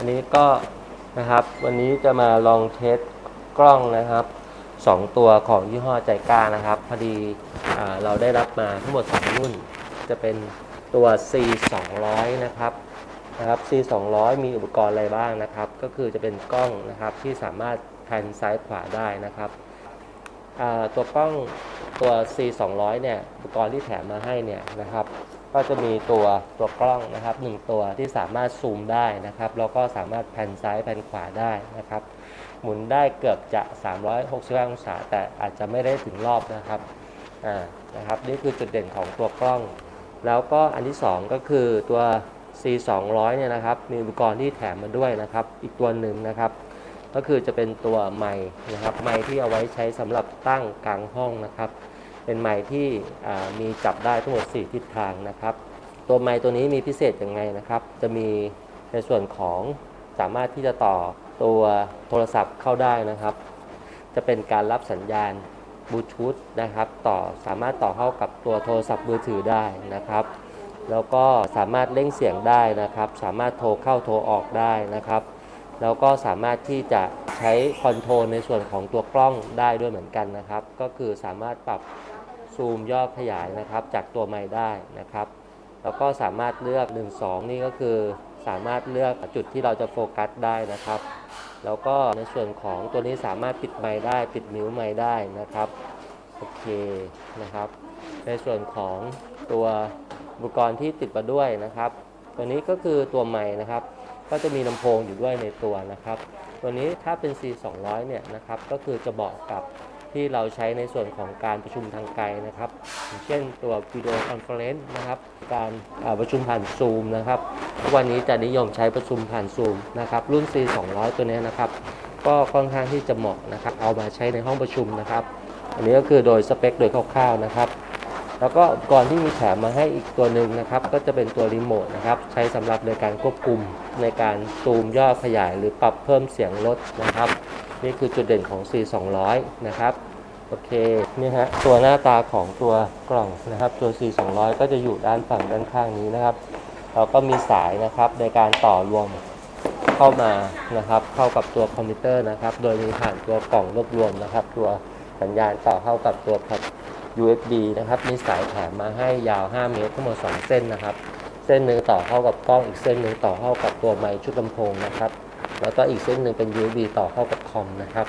อันนี้ก็นะครับ วันนี้จะมาลองเทสกล้องนะครับสองตัวของยี่ห้อใจกล้านะครับ พอดีเราได้รับมาทั้งหมด 2 รุ่น จะเป็นตัว C 2 0 0นะครับนะครับ C 2 0 0มีอุปกรณ์อะไรบ้างนะครับ ก็คือจะเป็นกล้องนะครับที่สามารถแพนซ้ายขวาได้นะครับตัวกล้องตัว C 2 0 0เนี่ยอุปกรณ์ที่แถมมาให้เนี่ยนะครับ ก็จะมีตัวตัวกล้องนะครับหนึ่งตัวที่สามารถซูมได้นะครับแล้วก็สามารถแผ่นซ้ายแผ่นขวาได้นะครับ หมุนได้เกือบจะ 365 องศา แต่อาจจะไม่ได้ถึงรอบนะครับอ่านะครับนี่คือจุดเด่นของตัวกล้อง แล้วก็อันที่ 2 ก็คือตัว C 2 0 0เนี่ยนะครับมีอุปกรณ์ที่แถมมาด้วยนะครับ อีกตัวหนึ่งนะครับ ก็คือจะเป็นตัวไมค์นะครับไมค์ที่เอาไว้ใช้สำหรับตั้งกลางห้องนะครับ เป็นไมค์ที่มีจับได้ทั้งหมด 4 ทิศทางนะครับ ตัวไมค์ตัวนี้มีพิเศษยังไงนะครับ จะมีในส่วนของสามารถที่จะต่อตัวโทรศัพท์เข้าได้นะครับ จะเป็นการรับสัญญาณบลูทูธนะครับ ต่อสามารถต่อเข้ากับตัวโทรศัพท์มือถือได้นะครับ แล้วก็สามารถเร่งเสียงได้นะครับ สามารถโทรเข้าโทรออกได้นะครับ แล้วก็สามารถที่จะใช้คอนโทรลในส่วนของตัวกล้องได้ด้วยเหมือนกันนะครับ ก็คือสามารถปรับ ซูมย่อขยายนะครับจากตัวไมค์ได้นะครับ แล้วก็สามารถเลือก 1 2 นี่ก็คือสามารถเลือกจุดที่เราจะโฟกัสได้นะครับ แล้วก็ในส่วนของตัวนี้สามารถปิดไมค์ได้ ปิดมิวไมค์ได้นะครับโอเคนะครับ ในส่วนของตัวอุปกรณ์ที่ติดมาด้วยนะครับ ตัวนี้ก็คือตัวไมค์นะครับ ก็จะมีลำโพงอยู่ด้วยในตัวนะครับ ตัวนี้ถ้าเป็น C 2 0 0 เนี่ยนะครับก็คือจะเหมาะกับ ที่เราใช้ในส่วนของการประชุมทางไกลนะครับเช่นตัววิดีโอคอนเฟอเรนซ์นะครับการประชุมผ่านซูมนะครับวันนี้จะนิยมใช้ประชุมผ่านซูมนะครับรุ่น C 2 0 0ตัวนี้นะครับก็ค่อนข้างที่จะเหมาะนะครับเอามาใช้ในห้องประชุมนะครับ อันนี้ก็คือโดยสเปคโดยคร่าวๆนะครับแล้วก็อุปกรณ์ที่มีแถมมาให้อีกตัวหนึ่งนะครับ ก็จะเป็นตัวรีโมทนะครับ ใช้สำหรับในการควบคุมในการซูมย่อขยายหรือปรับเพิ่มเสียงลดนะครับ นี่คือจุดเด่นของ C 2 0 0นะครับโอเคนี่ฮะตัวหน้าตาของตัวกล่องนะครับ ตัว C 2 0 0ก็จะอยู่ด้านฝั่งด้านข้างนี้นะครับ เราก็มีสายนะครับในการต่อรวมเข้ามานะครับ เข้ากับตัวคอมพิวเตอร์นะครับ โดยมีผ่านตัวกล่องรวบรวมนะครับ ตัวสัญญาณต่อเข้ากับตัวพอร์ต USB นะครับ มีสายแถมมาให้ยาว 5 เมตรทั้งหมด 2 เส้นนะครับ เส้นหนึ่งต่อเข้ากับกล้องอีกเส้นหนึ่งต่อเข้ากับตัวไมค์ชุดลำโพงนะครับ แล้วก็อีกเส้นหนึ่งเป็น USB ต่อเข้ากับคอมนะครับ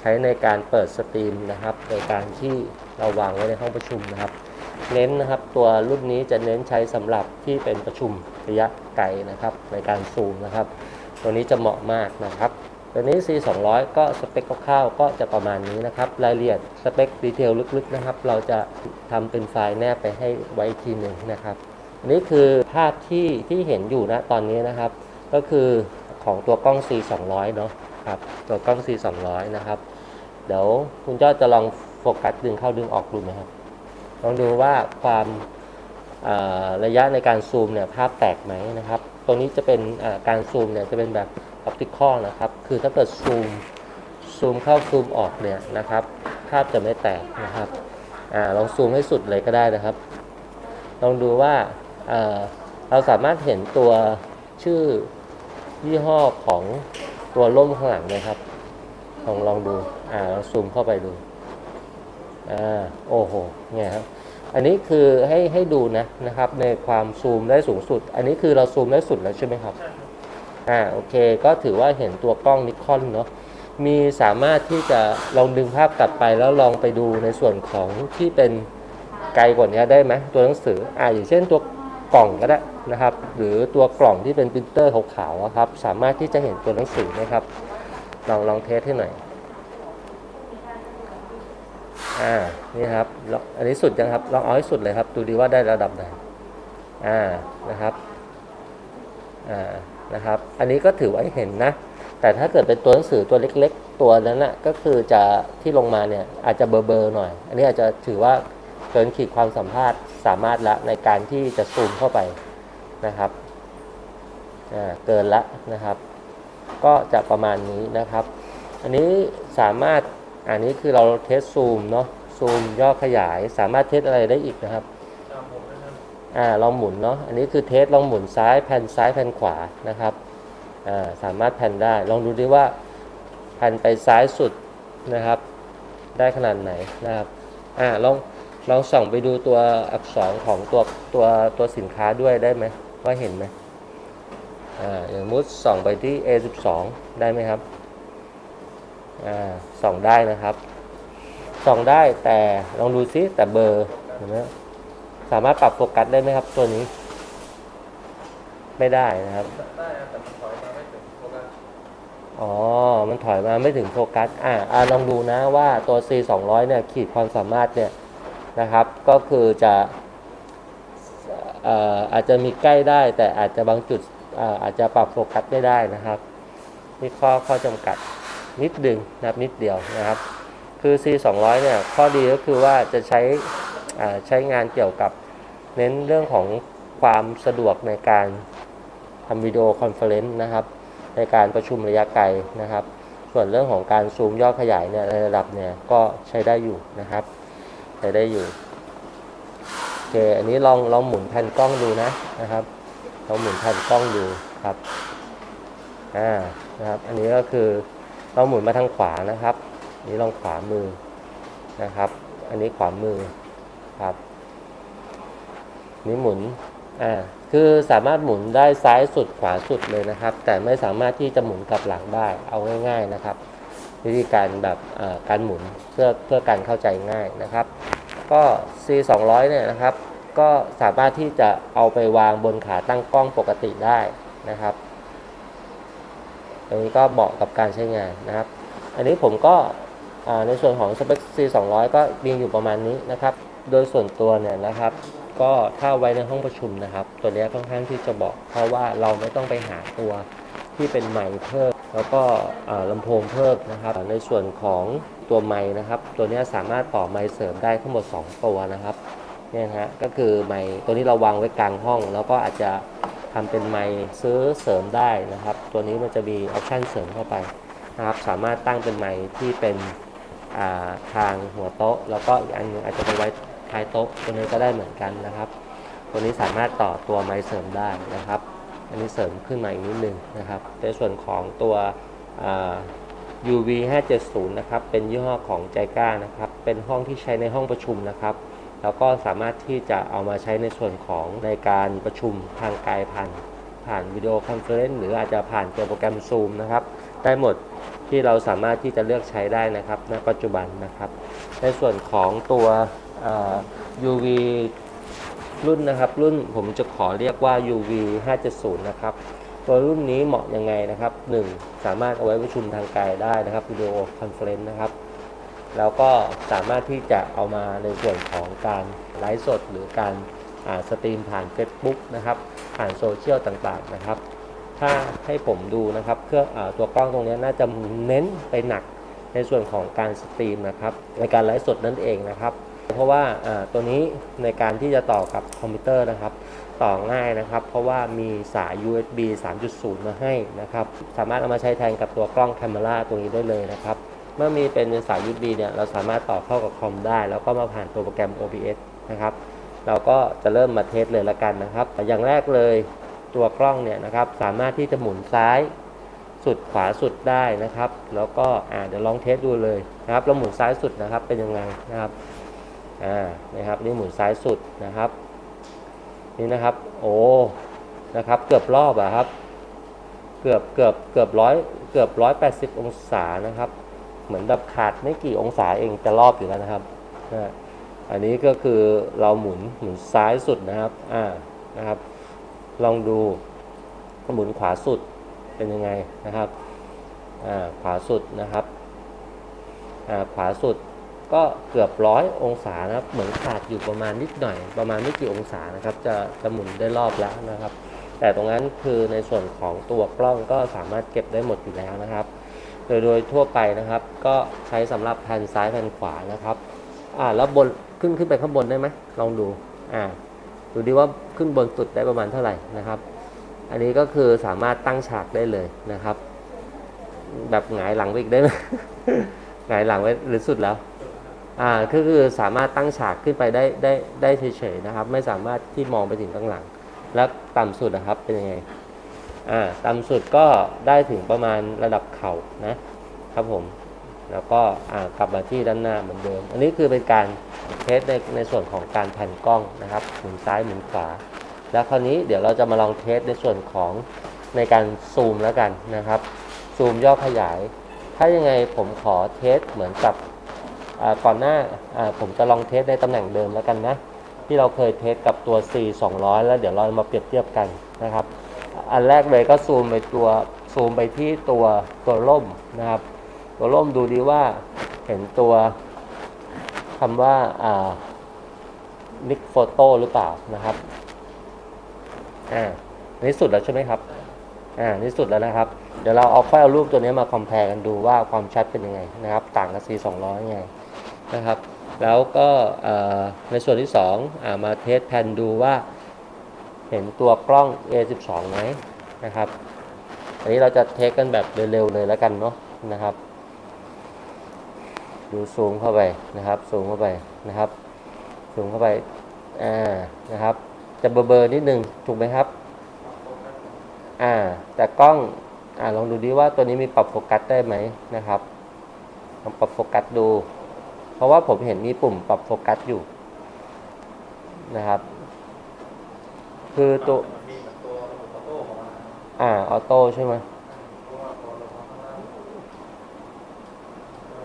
ใช้ในการเปิดสตรีมนะครับโดยการที่เราวางไว้ในห้องประชุมนะครับ เน้นนะครับตัวรุ่นนี้จะเน้นใช้สำหรับที่เป็นประชุมระยะไกลนะครับ ในการซูมนะครับ ตัวนี้จะเหมาะมากนะครับตัวนี้ C 2 0 0ก็สเปคคร่าวๆก็จะประมาณนี้นะครับ รายละเอียดสเปคดีเทลลึกๆนะครับ เราจะทำเป็นไฟล์แนบไปให้ไว้ทีหนึ่งนะครับ อันนี้คือภาพที่ที่เห็นอยู่นะตอนนี้นะครับ ก็คือ ของตัวกล้อง C 2 0 0เนาะครับตัวกล้อง C 2 0 0นะครับ เดี๋ยวคุณจ้อจะลองโฟกัสดึงเข้าดึงออกดูไหมครับลองดูว่าความระยะในการซูมเนี่ยภาพแตกไหมนะครับ ตรงนี้จะเป็นการซูมเนี่ยจะเป็นแบบออปติคอลนะครับ คือถ้าเกิดซูมซูมเข้าซูมออกเนี่ยนะครับ ภาพจะไม่แตกนะครับอลองซูมให้สุดเลยก็ได้นะครับ ลองดูว่าเอ่อเราสามารถเห็นตัวชื่อ ยี่ห้อของตัวร่มข้างหลังเลยครับ ลองลองดูอ่าซูมเข้าไปดูอ่าโอ้โหเนี่ยครับอันนี้คือให้ให้ดูนะนะครับ ในความซูมได้สูงสุด อันนี้คือเราซูมได้สุดแล้วใช่ไหมครับอ่าโอเค ก็ถือว่าเห็นตัวกล้องนิคอนเนาะมีสามารถที่จะลองดึงภาพกลับไปแล้วลองไปดูในส่วนของที่เป็นไกลกว่านี้ได้ไหมตัวหนังสืออ่าอย่างเช่นตัว กล่องก็ได้นะครับ หรือตัวกล่องที่เป็นปรินเตอร์ขาวๆครับ สามารถที่จะเห็นตัวหนังสือไหมครับ ลองลองเทสให้หน่อยอ่านี่ครับลองอันนี้สุดยังครับลองเอาให้สุดเลยครับ ดูดีว่าได้ระดับไหนอ่านะครับอ่านะครับ อันนี้ก็ถือว่าเห็นนะ แต่ถ้าเกิดเป็นตัวหนังสือตัวเล็ก ๆ ตัวนั้นนะก็คือจะที่ลงมาเนี่ยอาจจะเบลอๆหน่อย อันนี้อาจจะถือว่า เกินขีดความสัมภาษณ์สามารถละในการที่จะซูมเข้าไปนะครับอ่าเกินละนะครับ ก็จะประมาณนี้นะครับ อันนี้สามารถอันนี้คือเราเทสซูมเนาะซูมย่อขยายสามารถเทสอะไรได้อีกนะครับอ่าลองหมุนเนาะอันนี้คือเทสลองหมุนซ้ายแผ่นซ้ายแผ่นขวานะครับอ่าสามารถแผ่นได้ ลองดูดิว่าแผ่นไปซ้ายสุดนะครับ ได้ขนาดไหนนะครับอ่าลอง ลองส่องไปดูตัวอักษรของตัวตัวตัวสินค้าด้วยได้ไหมว่าเห็นไหมอ่าอย่างมุดส่องไปที่ A12 ได้ไหมครับอ่าส่องได้นะครับส่องได้แต่ลองดูซิแต่เบอร์เห็นไหมสามารถปรับโฟกัสได้ไหมครับตัวนี้ ไม่ได้นะครับได้แต่มันถอยมาไม่ถึงโฟกัสอ๋อ มันถอยมาไม่ถึงโฟกัสอ่าอ่าลองดูนะว่าตัว C 2 0 0เนี่ยขีดความสามารถเนี่ย นะครับ ก็คือจะอาจจะมีใกล้ได้ แต่อาจจะบางจุดอาจจะปรับโฟกัสไม่ได้นะครับนี่ข้อข้อจำกัดนิดดึงนะครับนิดเดียวนะครับ คือ C 2 0 0เนี่ยข้อดีก็คือว่าจะใช้ใช้งานเกี่ยวกับเน้นเรื่องของความสะดวกในการทำวิดีโอคอนเฟอเรนซ์นะครับ ในการประชุมระยะไกลนะครับ ส่วนเรื่องของการซูมย่อขยายเนี่ยในระดับเนี่ยก็ใช้ได้อยู่นะครับ ใช้ได้อยู่โอเคอันนี้ลองลองหมุนแผ่นกล้องดูนะนะครับลองหมุนแผ่นกล้องดูครับอ่านะครับ อันนี้ก็คือเราหมุนมาทางขวานะครับนนี้ลองขวามือนะครับ อันนี้ขวามือครับนี่หมุนอ่าคือสามารถหมุนได้ซ้ายสุดขวาสุดเลยนะครับ แต่ไม่สามารถที่จะหมุนกลับหลังได้เอาง่าย ๆนะครับ วิธีการแบบการหมุนเพื่อเพื่อการเข้าใจง่ายนะครับ ก็ C 2 0 0เนี่ยนะครับ ก็สามารถที่จะเอาไปวางบนขาตั้งกล้องปกติได้นะครับตรงนี้ก็เหมาะกับการใช้งานนะครับ อันนี้ผมก็ในส่วนของสเปค C 2 0 0ก็มีอยู่ประมาณนี้นะครับ โดยส่วนตัวเนี่ยนะครับ ก็ถ้าไว้ในห้องประชุมนะครับ ตัวเนี้ค่อนข้างที่จะบอกเพราะว่าเราไม่ต้องไปหาตัวที่เป็นไมค์เพิ่ม แล้วก็ลำโพงเพิ่มนะครับ ในส่วนของตัวไมค์นะครับ ตัวนี้สามารถต่อไมค์เสริมได้ทั้งหมด 2 ตัวนะครับเนี่ยฮะก็คือไมค์ตัวนี้เราวางไว้กลางห้อง แล้วก็อาจจะทำเป็นไมค์ซื้อเสริมได้นะครับ ตัวนี้มันจะมีออปชันเสริมเข้าไปนะครับสามารถตั้งเป็นไมค์ที่เป็นาทางหัวโต๊ะ แล้วก็อีกอันหนึงอาจจะไปไว้ท้ายโต๊ะตัวนี้ก็ได้เหมือนกันนะครับ ตัวนี้สามารถต่อตัวไม้เสริมได้นะครับ อันนี้เสริมขึ้นมาอีกนิดนึงนะครับ ในส่วนของตัว UV 570นะครับ เป็นยี่ห้อของใจก้านะครับ เป็นห้องที่ใช้ในห้องประชุมนะครับ แล้วก็สามารถที่จะเอามาใช้ในส่วนของในการประชุมทางไกลผ่านผ่านวิดีโอคอนเฟอเรนซ์หรืออาจจะผ่านตัวโปรแกรม Zoom นะครับ ได้หมดที่เราสามารถที่จะเลือกใช้ได้นะครับ ณ ปัจจุบันนะครับ ในส่วนของตัว UV รุ่นนะครับ รุ่นผมจะขอเรียกว่า UV 570 นะครับ ตัวรุ่นนี้เหมาะยังไงนะครับ 1. สามารถเอาไว้ประชุมทางไกลได้นะครับวิดีโอคอนเฟรนซ์นะครับ แล้วก็สามารถที่จะเอามาในส่วนของการไลฟ์สด หรือการสตรีมผ่าน Facebook นะครับ ผ่านโซเชียลต่างๆนะครับ ถ้าให้ผมดูนะครับเครื่องตัวกล้องตรงนี้น่าจะเน้นไปหนักในส่วนของการสตรีมนะครับ ในการไลฟ์สดนั่นเองนะครับ เพราะว่าตัวนี้ในการที่จะต่อกับคอมพิวเตอร์นะครับ ต่อง่ายนะครับ เพราะว่ามีสาย USB 3.0 มาให้นะครับ สามารถเอามาใช้แทนกับตัวกล้อง c a m ราตัวนี้ได้เลยนะครับ เมื่อมีเป็นสาย USB เนี่ยเราสามารถต่อเข้ากับคอมได้ แล้วก็มาผ่านตัวโปรแกรม OBS นะครับ เราก็จะเริ่มมาเทสเลยละกันนะครับ อย่างแรกเลยตัวกล้องเนี่ยนะครับ สามารถที่จะหมุนซ้ายสุดขวาสุดได้นะครับ แล้วก็เดี๋ยวลองเทสดูเลยนะครับเราหมุนซ้ายสุดนะครับเป็นยังไงนะครับ อ่านะครับนี่หมุนซ้ายสุดนะครับ นี่นะครับโอ้นะครับเกือบรอบอะครับ เกือบเกือบเกือบร้อยเกือบร้อยแปดสิบองศานะครับ เหมือนแบบขาดไม่กี่องศาเองจะรอบอยู่แล้วนะครับนะอันนี้ก็คือเราหมุนหมุนซ้ายสุดนะครับอ่านะครับ ลองดูหมุนขวาสุดเป็นยังไงนะครับอ่าขวาสุดนะครับอ่าขวาสุด ก็เกือบร้อยองศานะครับ เหมือนขาดอยู่ประมาณนิดหน่อย ประมาณไม่กี่องศานะครับ จะจะหมุนได้รอบแล้วนะครับ แต่ตรงนั้นคือในส่วนของตัวกล้องก็สามารถเก็บได้หมดอยู่แล้วนะครับ โดยโดยทั่วไปนะครับ ก็ใช้สำหรับแผ่นซ้ายแผ่นขวานะครับอ่าแล้วบนขึ้นขึ้นไปข้างบนได้ไหมลองดูอ่าดูดิว่าขึ้นบนสุดได้ประมาณเท่าไหร่นะครับ อันนี้ก็คือสามารถตั้งฉากได้เลยนะครับ แบบหงายหลังไปอีกได้ไหมหงายหลังไว้หรือสุดแล้ว อ่าก็คือสามารถตั้งฉากขึ้นไปได้ได้ได้เฉยๆนะครับ ไม่สามารถที่มองไปถึงข้างหลัง แล้วต่ำสุดนะครับเป็นยังไงอ่าต่ำสุดก็ได้ถึงประมาณระดับเข่านะครับผมแล้วก็อ่ากลับมาที่ด้านหน้าเหมือนเดิม อันนี้คือเป็นการเทสในในส่วนของการแผ่นกล้องนะครับหมุนซ้ายหมุนขวา แล้วคราวนี้เดี๋ยวเราจะมาลองเทสในส่วนของในการซูมแล้วกันนะครับ ซูมย่อขยาย ถ้ายังไงผมขอเทสเหมือนกับ ก่อนหน้าผมจะลองเทสในตำแหน่งเดิมแล้วกันนะ ที่เราเคยเทสกับตัว C 200 แล้วเดี๋ยวเรามาเปรียบเทียบกันนะครับ อันแรกเลยก็ซูมไปตัวซูมไปที่ตัวตัวร่มนะครับ ตัวร่มดูดีว่าเห็นตัวคำว่านิกโฟโต้หรือเปล่านะครับอ่าอันนี่สุดแล้วใช่ไหมครับอ่านี่สุดแล้วนะครับ เดี๋ยวเราเอาค่อยเอารูปตัวนี้มาคอมเพลกันดูว่าความชัดเป็นยังไงนะครับ ต่างกับ C 200ยังไง นะครับ แล้วก็ในส่วนที่2อ่ามาเทสแผ่นดูว่าเห็นตัวกล้อง A12 ไหมนะครับ อันนี้เราจะเทสกันแบบเร็วๆเลยแล้วกันเนาะนะครับ ดูซูมเข้าไปนะครับซูมเข้าไปนะครับซูมเข้าไปอ่านะครับ จะเบลอๆนิดนึงถูกไหมครับอ่าแต่กล้องอ่าลองดูดิว่าตัวนี้มีปรับโฟกัสได้ไหมนะครับลองปรับโฟกัสดู เพราะว่าผมเห็นมีปุ่มปรับโฟกัสอยู่นะครับ คือตัวมันมีเหมือนตัวระบบออโต้ของมันนะครับอ่าออโต้ใช่ไหมเพราะว่าพอลงมาข้างล่าง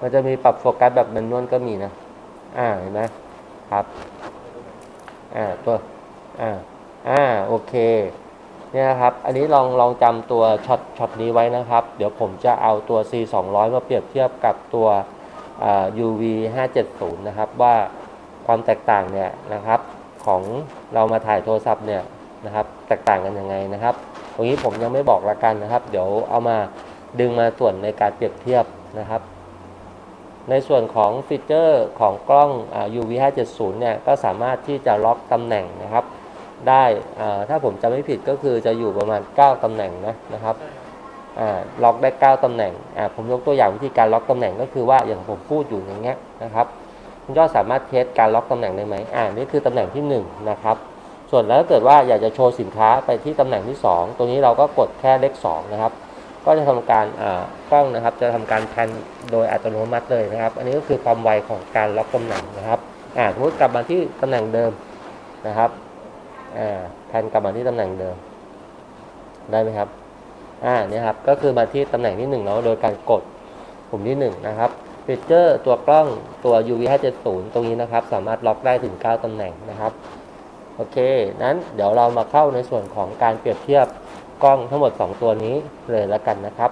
มันจะมีปรับโฟกัสแบบแมนนวลก็มีนะ อ่าเห็นไหมครับ อ่าตัว อ่า อ่าโอเค เนี่ยนะครับ อันนี้ลองลองจำตัวช็อตช็อตนี้ไว้นะครับ เดี๋ยวผมจะเอาตัว C 200มาเปรียบเทียบกับตัวอ่า UV 570 นะครับ ว่าความแตกต่างเนี่ยนะครับของเรามาถ่ายโทรศัพท์เนี่ยนะครับแตกต่างกันยังไงนะครับ ตรงนี้ผมยังไม่บอกละกันนะครับ เดี๋ยวเอามาดึงมาส่วนในการเปรียบเทียบนะครับ ในส่วนของฟีเจอร์ของกล้อง UV 570 เนี่ยก็สามารถที่จะล็อกตำแหน่งนะครับ ได้ถ้าผมจำไม่ผิดก็คือจะอยู่ประมาณ 9ตำแหน่งนะนะครับ ล็อกได้ 9 ตำแหน่งผมยกตัวอย่างวิธีการล็อกตำแหน่งก็คือว่าอย่างผมพูดอยู่อย่างเงี้ยนะครับคุณยอดสามารถเทสการล็อกตำแหน่งได้ไหมอ่านี่คือตำแหน่งที่1นะครับส่วนแล้วถ้าเกิดว่าอยากจะโชว์สินค้าไปที่ตำแหน่งที่ 2ตรงนี้เราก็กดแค่เลข2นะครับก็จะทำการกล้องนะครับจะทำการแพนโดยอัตโนมัติเลยนะครับ อันนี้ก็คือความไวของการล็อกตำแหน่งนะครับอ่าสมมติกลับมาที่ตำแหน่งเดิมนะครับอ่าแพนกลับมาที่ตำแหน่งเดิมได้ไหมครับ อ่าเนี่ยครับก็คือมาที่ตำแหน่งที่1เนาะโดยการกดปุ่มที่1นะครับฟีเจอร์ตัวกล้องตัว UV 570 ตรงนี้นะครับ สามารถล็อกได้ถึง 9ตำแหน่งนะครับโอเค นั้นเดี๋ยวเรามาเข้าในส่วนของการเปรียบเทียบกล้องทั้งหมด 2 ตัวนี้เลยละกันนะครับ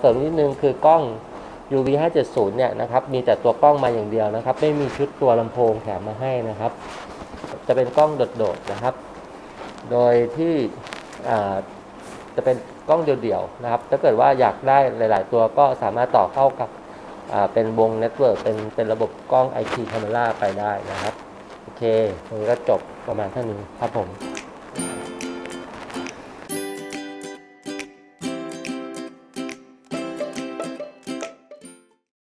เสริมนิดนึงคือกล้อง UV 570 เนี่ยนะครับมีแต่ตัวกล้องมาอย่างเดียวนะครับ ไม่มีชุดตัวลำโพงแถมมาให้นะครับ จะเป็นกล้องโดดๆนะครับ โดยที่จะเป็นกล้องเดี่ยวๆนะครับ ถ้าเกิดว่าอยากได้หลาย ๆ ตัวก็สามารถต่อเข้ากับเป็นวงเน็ตเวิร์กเป็นเป็นระบบกล้อง IP Camera ไปได้นะครับ โอเคตรงนี้ก็จบประมาณเท่านี้ครับผม